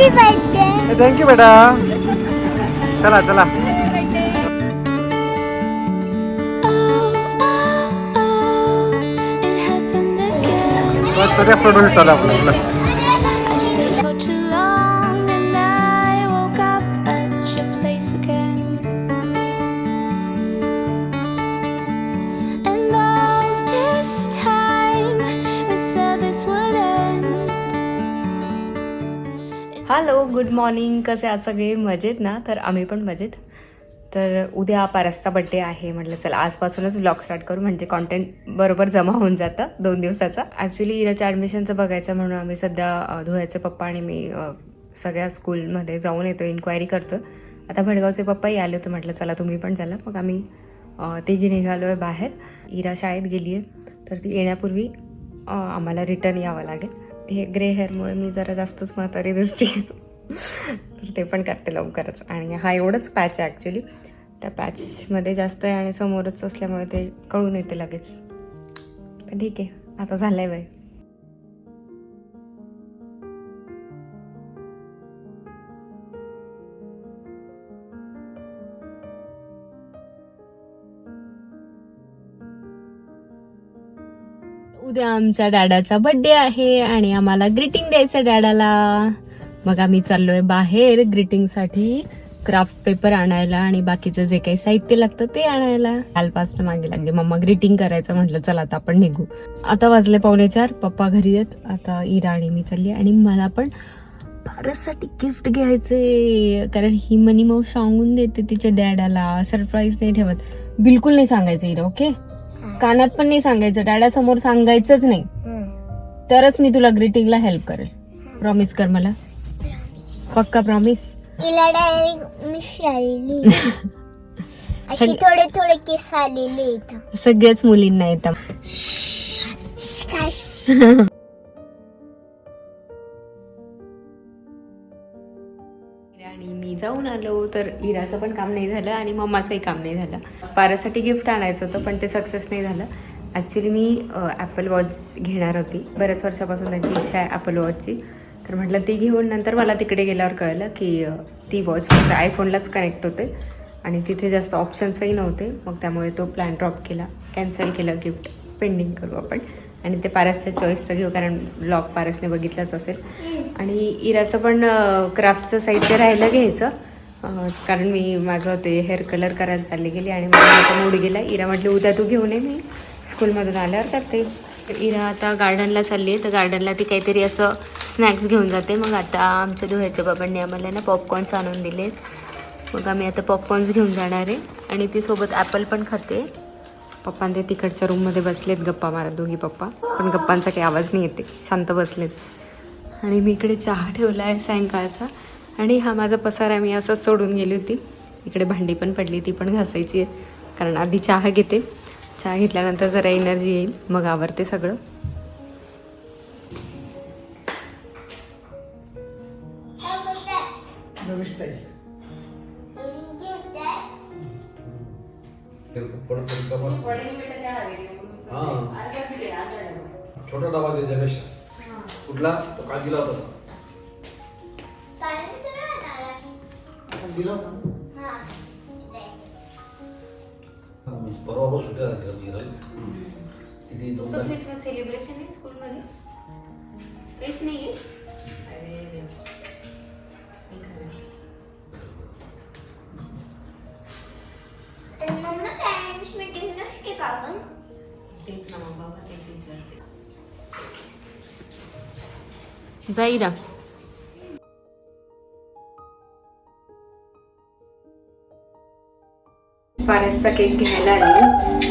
Happy birthday thank you बेटा चला चला. बस तो त्या प्रोडक्ट चालू आपलं मॉर्निंग कसे आज सगळे मजेत ना? तर आम्ही पण मजेत. तर उद्या पारसचा बड्डे आहे म्हटलं चला आजपासूनच ब्लॉग स्टार्ट करू. म्हणजे कॉन्टेंट बरोबर जमा होऊन जातं दोन दिवसाचा. ॲक्च्युली इराच्या ॲडमिशनचं बघायचं म्हणून आम्ही सध्या धुळ्याचे पप्पा आणि मी सगळ्या स्कूलमध्ये जाऊन येतो इन्क्वायरी करतो. आता भडगावचे पप्पाही आले होते म्हटलं चला तुम्ही पण चला. मग आम्ही तिघी निघालो आहे बाहेर. इरा शाळेत गेली आहे तर ती येण्यापूर्वी आम्हाला रिटर्न यावं लागेल. हे ग्रे हेअरमुळे मी जरा जास्तच म्हातारी दिसते तर ते पण करते लवकरच. आणि हा एवढंच पॅच आहे ॲक्च्युली त्या पॅचमध्ये जास्त आहे आणि समोरच असल्यामुळे ते कळून येते लगेच. पण ठीक आहे आता झालं आहे वय उद्या आमच्या डॅडाचा बर्थडे आहे आणि आम्हाला ग्रीटिंग द्यायचं डॅडाला मग आम्ही चाललोय बाहेर ग्रीटिंगसाठी क्राफ्ट पेपर आणायला आणि बाकीचं जे काही साहित्य लागतं ते आणायला. कालपासून मागे लागले. मम्मा ग्रीटिंग करायचं म्हटलं चला आता आपण निघू. आता वाजले पावणे चार. पप्पा घरी येत आता इरा आणि मी चालली आणि मला पण भारतसाठी गिफ्ट घ्यायचंय. कारण ही मनी माऊ सांगून देते तिच्या डॅडाला. सरप्राईज नाही ठेवत. बिलकुल नाही सांगायचं इरा ओके कानात पण नाही सांगायचं. डॅडासमोर सांगायचंच नाही. तरच मी तुला ग्रीटिंगला हेल्प करेल. प्रॉमिस कर मला. पक्का प्रॉमिस इला डायरेक्ट मिशी आलेली अशी थोडे थोडे केस आलेले इथं सगळ्याच मुलींना येतं काय आणि मी जाऊन आलो तर इराचं पण काम नाही झालं आणि मम्माचंही काम नाही झालं. पारासाठी गिफ्ट आणायचं होतं पण ते सक्सेस नाही झालं. ॲक्च्युली मी ॲपल वॉच घेणार होती. बऱ्याच वर्षापासून त्यांची इच्छा आहे ॲपल वॉचची तर म्हटलं ती घेऊन नंतर मला तिकडे गेल्यावर कळलं की ती वॉच फक्त आयफोनलाच कनेक्ट होते. आणि तिथे जास्त ऑप्शन्सही नव्हते. मग त्यामुळे तो प्लॅन ड्रॉप केला. कॅन्सल केलं गिफ्ट पेंडिंग करू आपण. आणि ते पारसच्या चॉईसचं घेऊ कारण ब्लॉग पारसने बघितलंच असेल. आणि इराचं पण क्राफ्टचं साहित्य राहिलं घ्यायचं. कारण मी माझं ते हेअर कलर करायला चालली गेली आणि मला माझा मूड गेला. इरा म्हटली उद्या तू घेऊन ये मी स्कूलमधून आल्यावर करते इरा आता गार्डनला चालली आहे. तर गार्डनला ती काहीतरी असं स्नॅक्स घेऊन जाते. मग आता आमच्या धुळ्याच्या बाबांनी आम्हाला ना पॉपकॉर्न्स आणून दिले मग आम्ही आता पॉपकॉर्न्स घेऊन जाणार आहे. आणि ती सोबत ॲपल पण खाते. पप्पा ते तिकडच्या रूममध्ये बसलेत. गप्पा मारत दोघी पप्पा. पण गप्पांचा काही आवाज नाही येते. शांत बसलेत. आणि मी इकडे चहा ठेवला आहे सायंकाळचा. आणि हा माझा पसारा मी असंच सोडून गेली होती. इकडे भांडी पण पडली. ती पण घासायची आहे. कारण आधी चहा घेते. चहा घेतल्यानंतर जरा एनर्जी येईल. मग आवरते सगळं. छोटा डबा त्याच्यापेक्षा कुठला? तो काल दिला होता. दिला होता. परवा पण सुट्ट्या झाल्या निघाल किती दोन तारीख? क्रिसमस सेलिब्रेशन आहे स्कूलमध्ये तेच नाही अरे मम्मा पॅरेंट्स मीटिंग नसते का पण तेच ना मग बाबा तेच विचारते. जाईरा पारसचा केक घ्यायला आली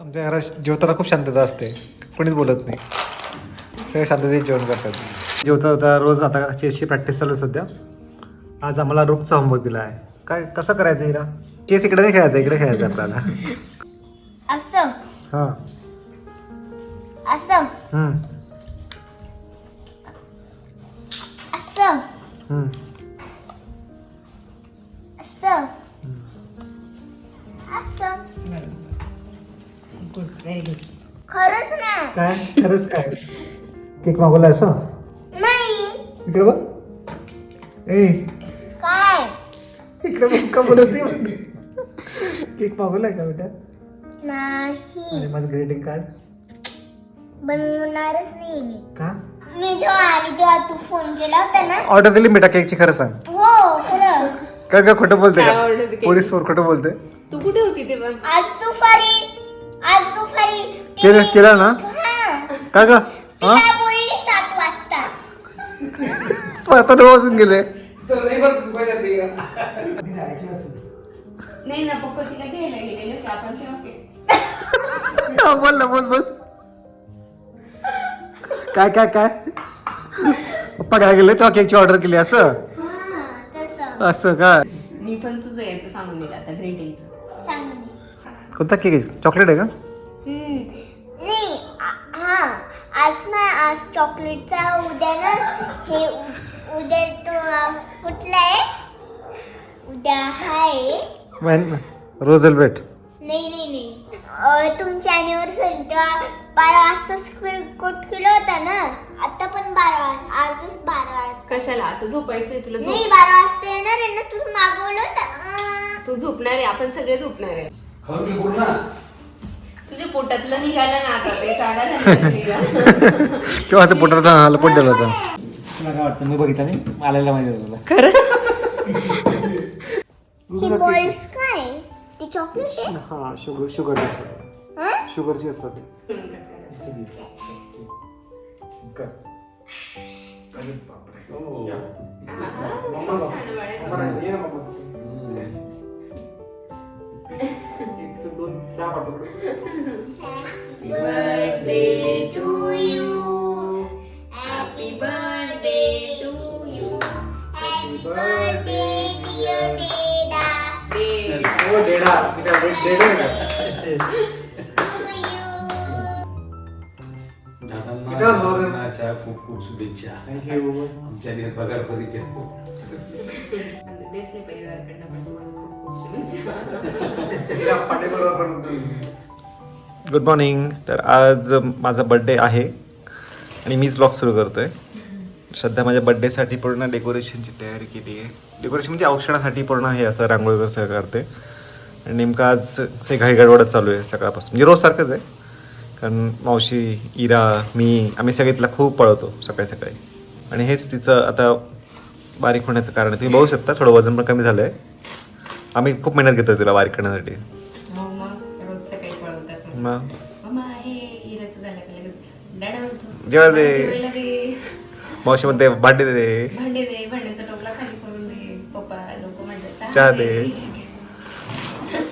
आमच्या घरात जेवताना खूप शांतता असते. कोणीच बोलत नाही. सगळे शांततेत जेवण करतात. जेवता होता रोज आता चेसची प्रॅक्टिस चालू आहे सध्या. आज आम्हाला रोगचा होमवर्क दिला आहे काय कसं करायचं हिरा? चेस इकडे नाही खेळायचं इकडे खेळायचं आपल्याला. असं. हां. असं. हम्म, व्हेरी गुड खरंच ना? काय? खरंच काय? केक मागवला असं नाही. इकडे बघ. ए. काय? इकडे बघ का बोलत नाही म्हणते? केक मागवलाय का बेटा? नाही. माझं ग्रीटिंग कार्ड बनवणारच नाही मी. का? मी जेव्हा आली तेव्हा तू फोन केला होता ना? ऑर्डर दिली बेटा केकची खरं सांग. हो खरं. का का खोटं बोलते काय का order दिली? पोलीस वर खोटं बोलते तू कुठे होती तेव्हा? आज दुपारी आज दुपारी केलं केलं ना? हा. का हा? काय बोलली सात वाजता. तू आता नऊ वाजून गेले. नाही ना पप्पा तिला घ्यायला गेलेले होते आपण तेव्हा के- हा, बोल ना बोल बोल. काय काय काय? पप्पा काय गेले तेव्हा केकची ऑर्डर केली असं? हा तसं. असं का? मी पण तुझं याचं सांगून दिलं आता ग्रीटिंगचं सांग दे. कोणता केक आहे? चॉकलेट आहे का? हम्म. नाही आ- हा. आज ना आज चॉकलेटचा उद्या ना हे उ- उद्या तो अ, कुठला आहे? उद्या हाय रोज वेल्वेट नाही नाही नाही. अ, तुमच्या अॅनिव्हर्सरी तेव्हा बारा वाजता स्कूल कोट केलं होता ना? आता पण बारा वाजता आजच बारा वाजता. कशाला? आता झोपायचंय तुला झोप. नाही बारा वाजता येणार आहे ना? तुझं मागवलं होतं. आ. तू झोपणार आहे आपण सगळे झोपणार आहे. खाऊन घे पूर्ण. तुझ्या पोटातलं निघालं ना आता ते पोटाचा हा लपट दिला होता. तुला काय वाटतं मी बघितलं नाही? आलेला माहिती ही बॉल्स काय? ती चॉकलेट आहे? हा शुगर शुगर हा? शुगरची असतात. आमच्या परिचय. देसले परिवारकडनं पण तुम्हाला खूप खूप शुभेच्छा. गुड मॉर्निंग तर आज माझा बड्डे आहे आणि मीच ब्लॉग सुरू करतोय. सध्या माझ्या बड्डेसाठी पूर्ण डेकोरेशनची तयारी केली आहे. डेकोरेशन म्हणजे औषधासाठी पूर्ण हे असं रांगोळी वगैरे सगळं करते आणि नेमकं आज से घाई गडबडच चालू आहे सकाळपासून. म्हणजे रोज सारखंच आहे. कारण मावशी इरा मी आम्ही सगळे तिला खूप पळवतो सकाळी सकाळी. आणि हेच तिचं आता बारीक होण्याचं कारण आहे. तुम्ही बघू शकता थोडं वजन पण कमी झालं आहे आम्ही खूप मेहनत घेतो तिला बारीक करण्यासाठी. हो मग हे जेवायला दे. मावशी म्हणते भांडे दे. चहा दे.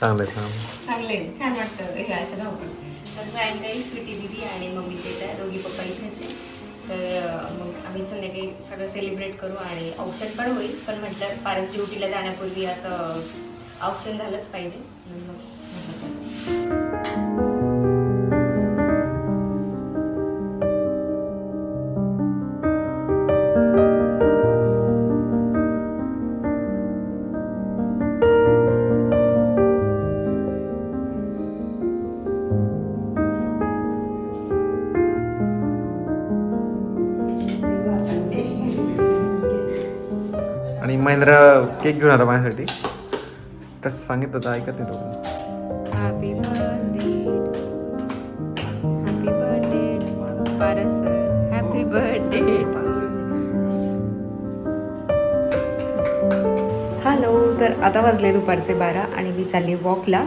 चांगलं चांगले छान वाटतं. हे असं धावपळ. तर सायंकाळी स्वीटी दिदी आणि मम्मी ते दोघी पप्पा इथेच आहे तर मग आम्ही संध्याकाळी सगळं सेलिब्रेट करू आणि ऑप्शन पण होईल. पण म्हटलं पारस ड्युटीला जाण्यापूर्वी असं ऑप्शन झालंच पाहिजे. महेंद्र केक घेऊन आला माझ्यासाठी. तसं सांगितलं तर ऐकत नाही तो happy birthday happy birthday Paras sir. Happy birthday hello तर आता वाजले दुपारचे बारा आणि मी चालली वॉकला.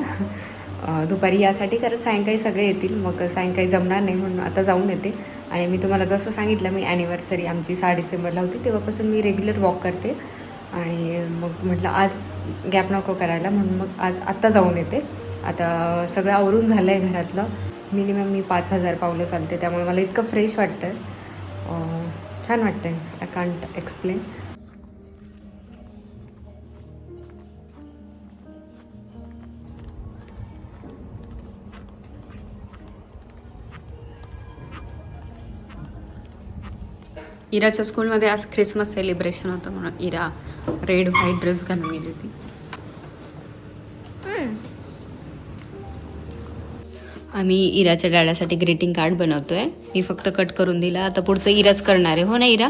दुपारी यासाठी कारण सायंकाळी सगळे येतील मग सायंकाळी जमणार नाही म्हणून आता जाऊन येते. आणि मी तुम्हाला जसं सांगितलं मी ॲनिव्हर्सरी आमची सहा डिसेंबरला होती तेव्हापासून मी रेग्युलर वॉक करते. आणि मग म्हटलं आज गॅप नको करायला म्हणून मग आज आत्ता जाऊन येते. आता सगळं आवरून झालं आहे घरातलं. मिनिमम मी पाच हजार पावलं चालते त्यामुळे मला इतकं फ्रेश वाटतं आहे छान वाटतं आहे आय कांट एक्सप्लेन इराच्या स्कूलमध्ये आज ख्रिसमस सेलिब्रेशन होतं म्हणून इरा रेड व्हाईट ड्रेस घालून गेली होती. आम्ही इराच्या डॅडासाठी ग्रीटिंग कार्ड बनवतोय. मी फक्त कट करून दिला. आता पुढचं इराच करणार आहे. हो ना इरा?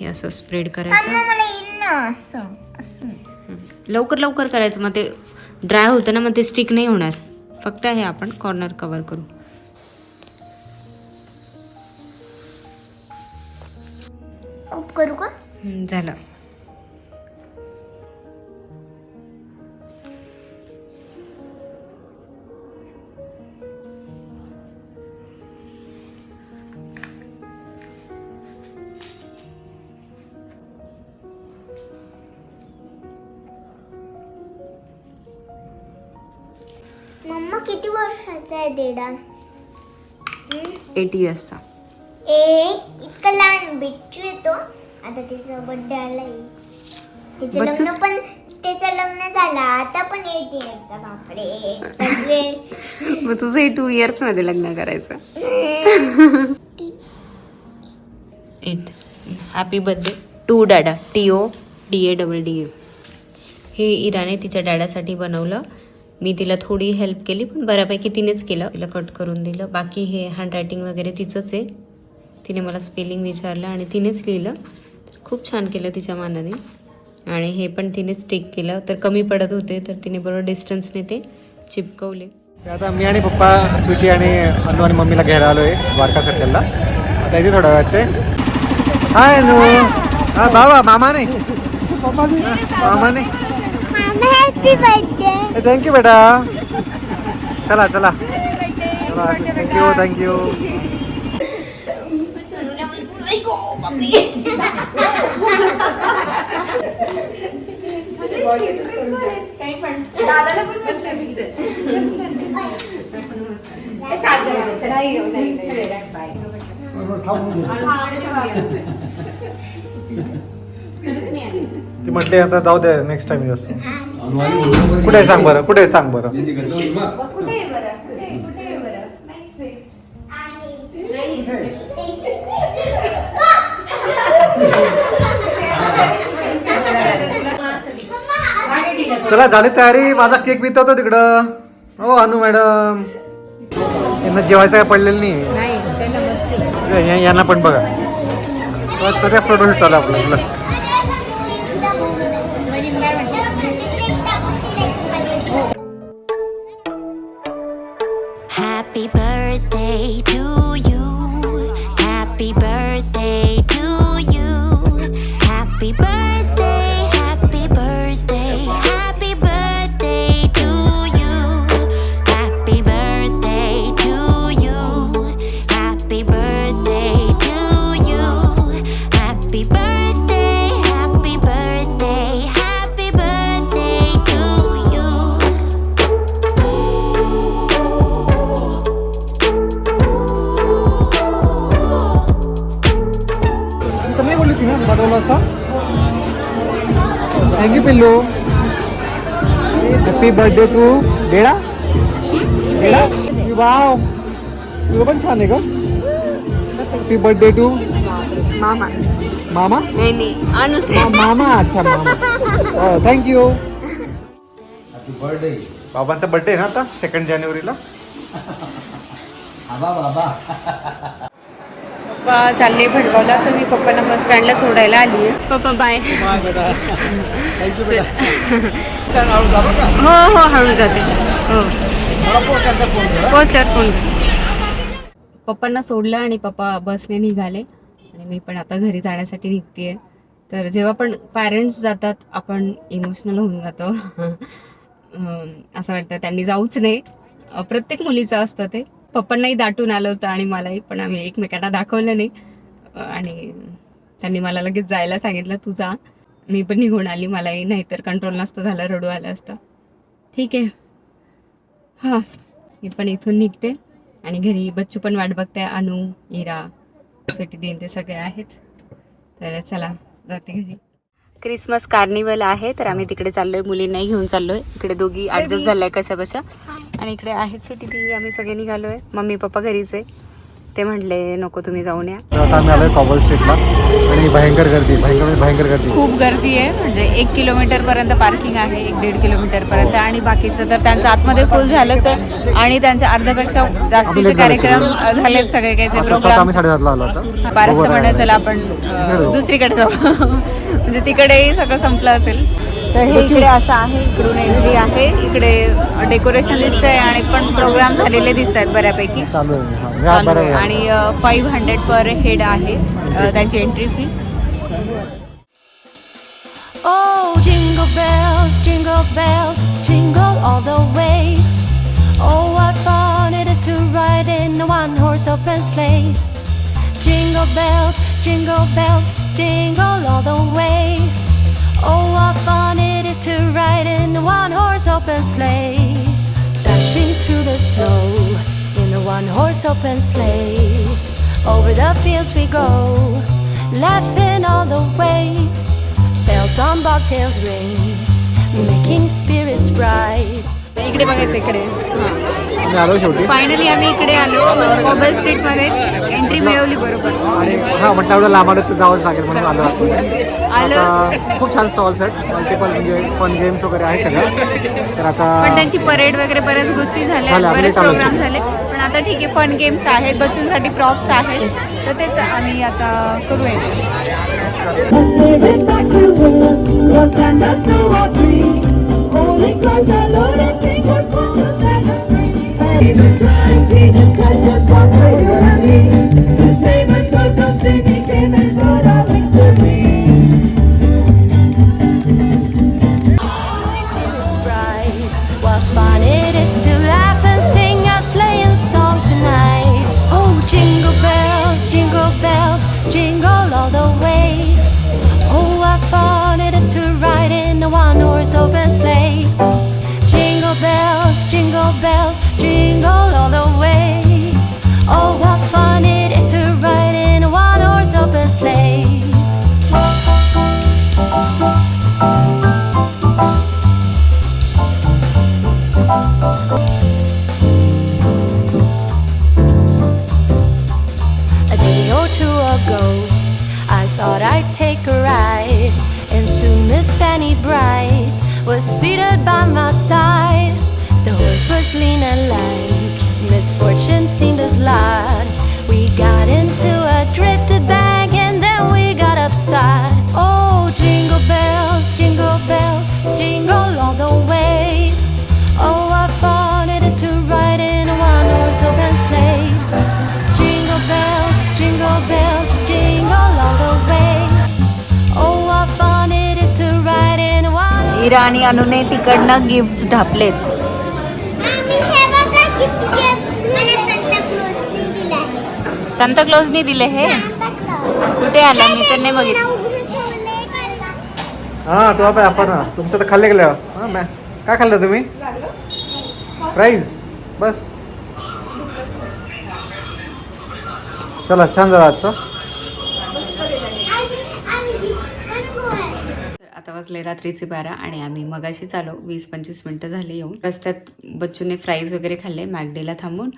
हे असं स्प्रेड करायचं. लवकर लवकर करायचं. मग ते ड्राय होतं ना मग ते स्टिक नाही होणार. फक्त हे आपण कॉर्नर कवर करू. करू का? झालं. मम्मा किती वर्षाचा आहे देडा एट इयर्सचा ए इतका लहान बिच्चू येतो आता तिचा बर्थडे आलाय. तिचं लग्न? पण त्याचं लग्न झालं आता पण एट इयर्सचा बापरे सगळे मग तुझं हे टू इयर्समध्ये लग्न करायचं. Eight happy birthday to Dadda T O D A double D A हे इराने तिच्या डॅडासाठी बनवलं. मी तिला थोडी हेल्प केली पण बऱ्यापैकी तिनेच केलं. तिला कट करून दिलं. बाकी हे हँडरायटिंग वगैरे तिचंच आहे. तिने मला स्पेलिंग विचारलं आणि तिनेच लिहिलं. खूप छान केलं तिच्या मानाने. आणि हे पण तिनेच टिक केलं. तर कमी पडत होते तर तिने बरोबर डिस्टन्सने ते चिपकवले. आता मी आणि पप्पा स्वीटी आणि अनु आणि मम्मीला घ्यायला आलो आहे द्वारका सर्कलला आता इथे थोडा वेळ ते. हाय अनु. हा बाबा मामा नाही. मामा नाही. मामा हॅपी बर्थडे थँक्यू बेटा. चला चला. चला थँक्यू ती म्हटली आता जाऊ दे नेक्स्ट टाइम कुठे आहे सांग बरं? कुठे आहे सांग बरं? चला झाली तयारी. माझा केक वितवतो तिकडं. हो अनु मॅडम. यांना जेवायचं काय पडलेलं नाही या- यांना पण बघा. त्या फोटोशूट चालू आपलं. पिल्लू. Happy birthday to Beda Beda wow तुझं पण छान आहे का? हॅपी बर्थडे टू मामा. मामा? मामा अच्छा मामा. थँक्यू हॅपी बर्थडे बाबांचा बर्थडे आहे ना आता? सेकंड जानेवारीला आबा बाबा. पप्पा चालले भडगावला तर मी पप्पांना बस स्टँडला सोडायला आली आहे. पप्पा बाय हो हो हळू जाते. हो. पोचल्यावर फोन पप्पांना सोडलं आणि पप्पा बसने निघाले. आणि मी पण आता घरी जाण्यासाठी निघते तर जेव्हा पण पॅरेंट्स जातात आपण इमोशनल होऊन जातो. असं वाटतं त्यांनी जाऊच नाही प्रत्येक मुलीचं असतं ते. पप्पांनाही दाटून आलं होतं आणि मलाही पण आम्ही एकमेकांना दाखवलं नाही. आणि त्यांनी मला लगेच जायला सांगितलं तू जा. मी पण निघून आली. मलाही नाहीतर कंट्रोल नसतं झालं रडू आलं असतं. ठीक आहे. हां. मी पण इथून निघते आणि घरी बच्चू पण वाट बघते अनु इरा स्वीटी देन ते सगळे आहेत. तर चला जाते घरी. क्रिसमस कार्निवल आहे तर आम्ही तिकडे चाललोय. मुलींनाही घेऊन चाललोय. इकडे दोघी ॲडजस्ट झालाय कशा बशा आणि इकडे आहेत सुटी ती आम्ही सगळे निघालोय. मम्मी पप्पा घरीच आहे. ते म्हटले नको तुम्ही जाऊन या आता आम्ही आलोय कॉबल स्ट्रीटला. आणि भयंकर गर्दी भयंकर म्हणजे भयंकर गर्दी. खूप गर्दी आहे. म्हणजे एक किलोमीटर पर्यंत पार्किंग आहे एक दीड किलोमीटर पर्यंत. आणि बाकीचं तर त्यांचं आतमध्ये फुल झालंच आहे. आणि त्यांच्या अर्ध्यापेक्षा जास्तीचे कार्यक्रम झालेत सगळे काही प्रोग्राम पारस आहे. चला आपण दुसरीकडे जाऊ. म्हणजे तिकडेही सगळं संपलं असेल. तर हे इकडे असं आहे इकडून एंट्री आहे इकडे डेकोरेशन दिसतंय आणि पण प्रोग्राम झालेले दिसत आहेत बऱ्यापैकी चालू आहे हा, म्हणजे. आणि फाईव्ह हंड्रेड पर हेड आहे त्यांची entry fee Oh, jingle bells, jingle bells, jingle all the way. Oh, what fun it is to ride in a one horse open sleigh. Jingle bells, jingle bells, jingle all the way. Oh, what fun it is to ride in a one horse open sleigh. Dashing through the snow in a one horse open sleigh. Over the fields we go, laughing all the way. Bells on bobtails ring, making spirits bright. इकडे बघायचं इकडे. Finally आम्ही इकडे आलो mobile स्ट्रीटमध्ये. Entry मिळवली बरोबर. आणि हा म्हटलं एवढं लांब आलं तर जावंच लागेल म्हणून आलो. आता खूप छान स्टॉल्स आहेत मल्टिपल म्हणजे फन गेम्स वगैरे आहे सगळं. तर आता पण त्यांची परेड वगैरे बऱ्याच गोष्टी झाल्या आपले बरेच आहेत. प्रोग्राम झाले. पण आता ठीक आहे फन गेम्स आहेत बच्चूंसाठी प्रॉप्स आहेत. तर तेच आम्ही आता करूया. Бизнес-прайс, бизнес-прайс, इरा आणि अनुने तिकडनं गिफ्ट ढापलेत. आम्ही हे बघा किती gifts. मला सांता क्लॉजने दिलं आहे. सांता क्लॉजनी दिले हे. कुठे आला? मी तर नाही हे बघितलं? हा पण आपण ना तुमचं तर खाल्ले गेलं हा मॅ काय खाल्लं तुम्ही? प्राईज बस. चला छान झालं आजचं. वाजले रात्रीचे बारा आणि आम्ही मगाशी चालो वीस पंचवीस मिनटं झाले येऊन रस्त्यात बच्चूने फ्राईज वगैरे खाल्ले मॅगडेला थांबून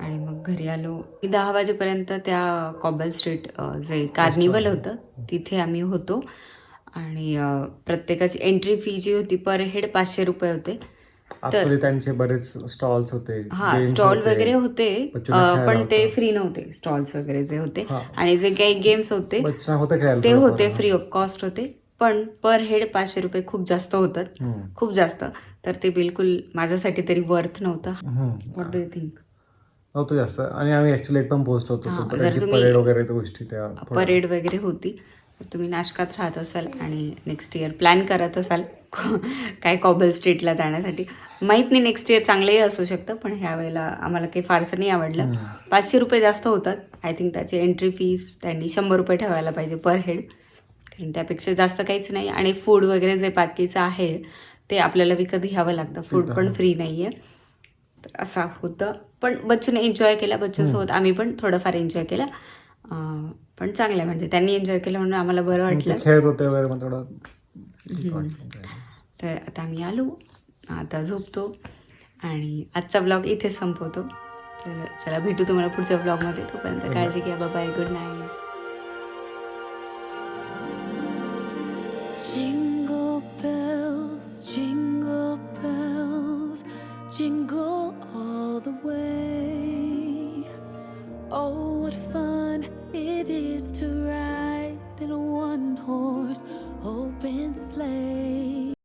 आणि मग घरी आलो दहा वाजेपर्यंत त्या कॉबल स्ट्रीट जे कार्निवल होतं तिथे आम्ही होतो आणि प्रत्येकाची एंट्री फी जी होती पर हेड पाचशे रुपये होते आतमध्ये त्यांचे बरेच स्टॉल्स होते हा स्टॉल. वगैरे होते पण ते. फ्री नव्हते स्टॉल्स वगैरे जे होते. आणि जे काही गेम्स होते ते. होते फ्री ऑफ कॉस्ट होते पण पर हेड पाचशे रुपये खूप जास्त होतात. खूप जास्त. तर ते बिलकुल माझ्यासाठी तरी वर्थ नव्हतं. वॉट डू यू थिंक नव्हतं जास्त. आणि आम्ही ऍक्च्युली लेट पण पोहोचलो होतो जर तुम्ही- वगैरे गोष्टी त्या परेड वगैरे होती तुम्ही नाशकात राहत असाल आणि नेक्स्ट इयर प्लॅन करत असाल काय कॉबल स्ट्रीटला जाण्यासाठी. माहीत नाही नेक्स्ट इयर चांगलंही असू शकतं पण ह्या वेळेला आम्हाला काही फारसं नाही आवडलं. पाचशे रुपये जास्त होतात. आय थिंक त्याची एंट्री फीस त्यांनी शंभर रुपये ठेवायला पाहिजे पर हेड त्यापेक्षा जास्त काहीच नाही. आणि फूड वगैरे जे बाकीचं आहे ते आपल्याला विकत घ्यावं लागतं. फूड पण फ्री नाही आहे तर असं होतं. पण बच्चूने एन्जॉय केला बच्चूसोबत आम्ही पण थोडंफार एन्जॉय केला. पण चांगलं म्हणजे त्यांनी एन्जॉय केलं म्हणून आम्हाला बरं वाटलं. खेळत होते. तर आता आम्ही आलो. आता झोपतो. आणि आजचा ब्लॉग इथे संपवतो. तर चला भेटू तुम्हाला पुढच्या ब्लॉगमध्ये तोपर्यंत काळजी घ्या. Bye good night the way. Oh, what fun it is to ride in a one horse open sleigh.